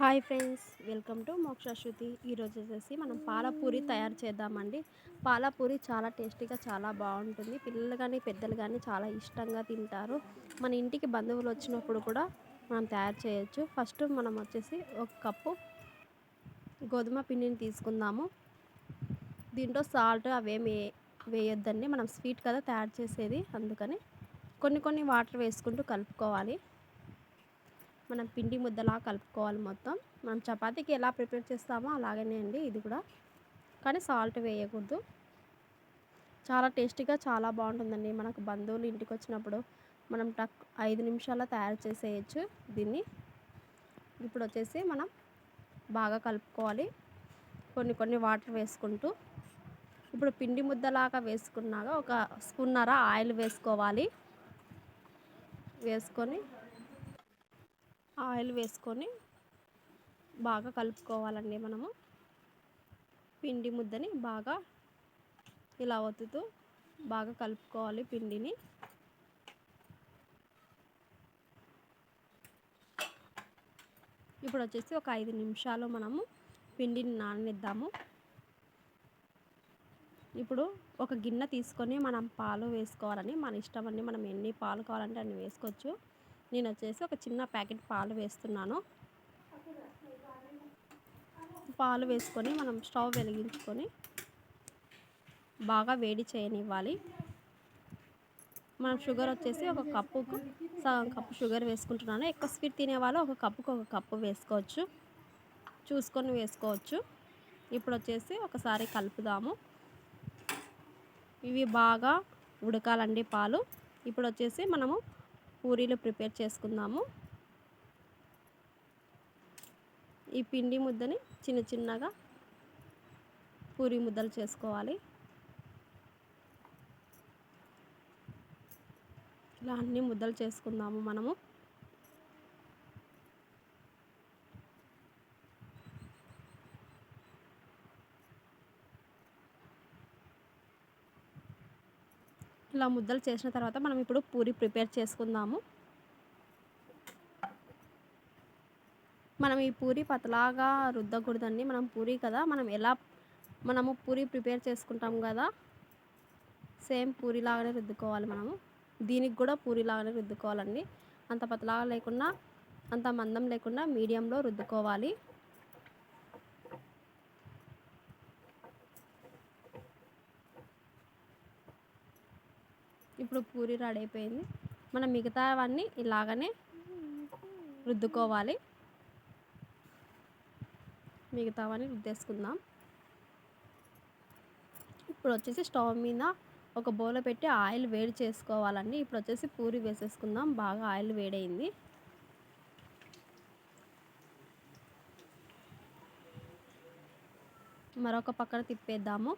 Hi friends welcome to మోక్ష శృతి. ఈరోజు వచ్చేసి మనం పాలపూరి తయారు చేద్దామండి. పాలపూరి చాలా టేస్టీగా చాలా బాగుంటుంది. పిల్లలు కానీ పెద్దలు కానీ చాలా ఇష్టంగా తింటారు. మన ఇంటికి బంధువులు వచ్చినప్పుడు కూడా మనం తయారు చేయొచ్చు. ఫస్ట్ మనం వచ్చేసి ఒక కప్పు గోధుమ పిండిని తీసుకుందాము. దీంట్లో సాల్ట్ అవేమి వేయొద్దండి. మనం స్వీట్ కదా తయారు చేసేది. అందుకని కొన్ని కొన్ని వాటర్ వేసుకుంటూ కలుపుకోవాలి. మనం పిండి ముద్దలా కలుపుకోవాలి మొత్తం. మనం చపాతీకి ఎలా ప్రిపేర్ చేస్తామో అలాగనే అండి ఇది కూడా. కానీ సాల్ట్ వేయకూడదు. చాలా టేస్టీగా చాలా బాగుంటుందండి. మనకు బంధువులు ఇంటికి వచ్చినప్పుడు మనం టక్ ఐదు నిమిషాల్లో తయారు చేసేయచ్చు దీన్ని. ఇప్పుడు వచ్చేసి మనం బాగా కలుపుకోవాలి. కొన్ని కొన్ని వాటర్ వేసుకుంటూ. ఇప్పుడు పిండి ముద్దలాగా వేసుకున్నాక ఒక స్పూన్నర ఆయిల్ వేసుకోవాలి. వేసుకొని ఆయిల్ వేసుకొని బాగా కలుపుకోవాలండి మనము. పిండి ముద్దని బాగా ఇలా ఒత్తుతూ బాగా కలుపుకోవాలి పిండిని. ఇప్పుడు వచ్చేసి ఒక ఐదు నిమిషాలు మనము పిండిని నాననిద్దాము. ఇప్పుడు ఒక గిన్నె తీసుకొని మనం పాలు వేసుకోవాలని మన ఇష్టం అండి మనం ఎన్ని పాలు కావాలంటే అన్ని వేసుకోవచ్చు. నేను వచ్చేసి ఒక చిన్న ప్యాకెట్ పాలు వేస్తున్నాను. పాలు వేసుకొని మనం స్టవ్ వెలిగించుకొని బాగా వేడి చేయనివ్వాలి. మనం షుగర్ వచ్చేసి ఒక కప్పుకు సగం కప్పు షుగర్ వేసుకుంటున్నాను. ఎక్కువ స్వీట్ తినేవాళ్ళు ఒక కప్పుకు ఒక కప్పు వేసుకోవచ్చు. చూసుకొని వేసుకోవచ్చు. ఇప్పుడు వచ్చేసి ఒకసారి కలుపుదాము. ఇవి బాగా ఉడకాలండి పాలు. ఇప్పుడు వచ్చేసి మనము పూరీలు ప్రిపేర్ చేసుకుందాము. ఈ పిండి ముద్దని చిన్న చిన్నగా పూరి ముద్దలు చేసుకోవాలి. ఇలా అన్ని ముద్దలు చేసుకుందాము మనము. ఇలా ముద్దలు చేసిన తర్వాత మనం ఇప్పుడు పూరి ప్రిపేర్ చేసుకుందాము. మనం ఈ పూరి పతలాగా రుద్దకూడదండి. మనం పూరి కదా మనం ఎలా మనము పూరి ప్రిపేర్ చేసుకుంటాం కదా సేమ్ పూరి లాగానే రుద్దుకోవాలి మనము. దీనికి కూడా పూరి లాగానే రుద్దుకోవాలండి. అంత పతలాగా లేకుండా అంత మందం లేకుండా మీడియంలో రుద్దుకోవాలి. ఇప్పుడు పూరి రెడీ అయిపోయింది. మనం మిగతావన్నీ ఇలాగనే రుద్దుకోవాలి. మిగతావన్నీ రుద్దేసుకుందాం. ఇప్పుడు వచ్చేసి స్టవ్ మీద ఒక బౌల్ పెట్టి ఆయిల్ వేడి చేసుకోవాలండి. ఇప్పుడు వచ్చేసి పూరి వేసేసుకుందాం. బాగా ఆయిల్ వేడైంది. మరొక పక్కన తిప్పేద్దాము.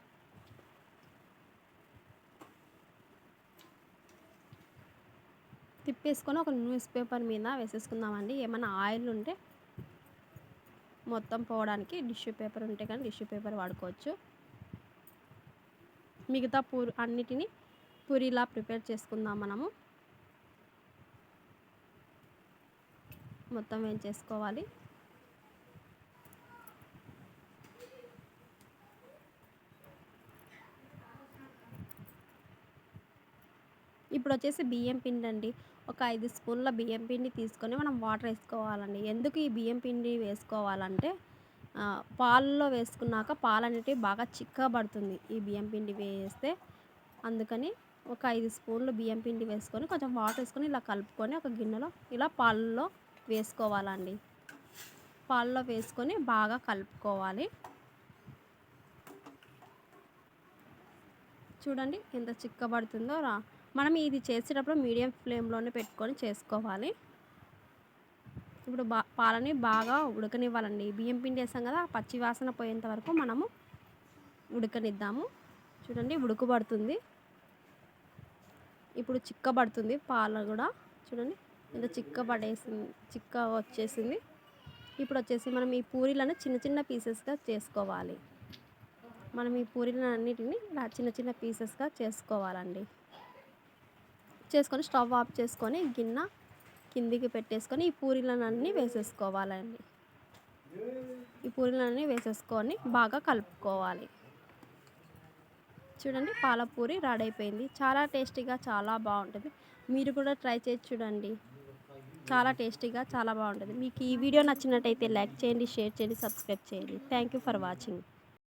తిప్పేసుకొని ఒక న్యూస్ పేపర్ మీద వేసేసుకుందామండి. ఏమైనా ఆయిల్ ఉంటే మొత్తం పోవడానికి టిష్యూ పేపర్ ఉంటే కానీ టిష్యూ పేపర్ వాడుకోవచ్చు. మిగతా పూరి అన్నిటినీ పూరిలా ప్రిపేర్ చేసుకుందాం మనము. మొత్తం వేయించేసుకోవాలి. ఇప్పుడు వచ్చేసి బియ్యం పిండి అండి ఒక ఐదు స్పూన్ల బియ్యం పిండి తీసుకొని మనం వాటర్ వేసుకోవాలండి. ఎందుకు ఈ బియ్యం పిండి వేసుకోవాలంటే పాలలో వేసుకున్నాక పాలు అనేటివి బాగా చిక్కబడుతుంది ఈ బియ్యం పిండి వేస్తే. అందుకని ఒక ఐదు స్పూన్లు బియ్యం పిండి వేసుకొని కొంచెం వాటర్ వేసుకొని ఇలా కలుపుకొని ఒక గిన్నెలో ఇలా పాలలో వేసుకోవాలండి. పాలలో వేసుకొని బాగా కలుపుకోవాలి. చూడండి ఎంత చిక్కబడుతుందో రా. మనం ఇది చేసేటప్పుడు మీడియం ఫ్లేమ్లోనే పెట్టుకొని చేసుకోవాలి. ఇప్పుడు బా పాలని బాగా ఉడకనివ్వాలండి. బియ్యం పిండి వేసాం కదా పచ్చి వాసన పోయేంత వరకు మనము ఉడకనిద్దాము. చూడండి ఉడుకుబడుతుంది ఇప్పుడు చిక్కబడుతుంది పాలు కూడా. చూడండి ఇంత చిక్కబడేసింది చిక్క వచ్చేసింది. ఇప్పుడు వచ్చేసి మనం ఈ పూరీలను చిన్న చిన్న పీసెస్గా చేసుకోవాలి. మనం ఈ పూరీలను అన్నిటిని ఇలా చిన్న చిన్న పీసెస్గా చేసుకోవాలండి. చేసుకొని స్టవ్ ఆఫ్ చేసుకొని గిన్నె కిందికి పెట్టేసుకొని ఈ పూరీలన్నీ వేసేసుకోవాలండి. ఈ పూరీలన్నీ వేసేసుకొని బాగా కలుపుకోవాలి. చూడండి పాలపూరి రెడీ అయిపోయింది చాలా టేస్టీగా చాలా బాగుంటుంది. మీరు కూడా ట్రై చేసి చూడండి. చాలా టేస్టీగా చాలా బాగుంటుంది. మీకు ఈ వీడియో నచ్చినట్టయితే లైక్ చేయండి షేర్ చేయండి సబ్స్క్రైబ్ చేయండి. Thank you for watching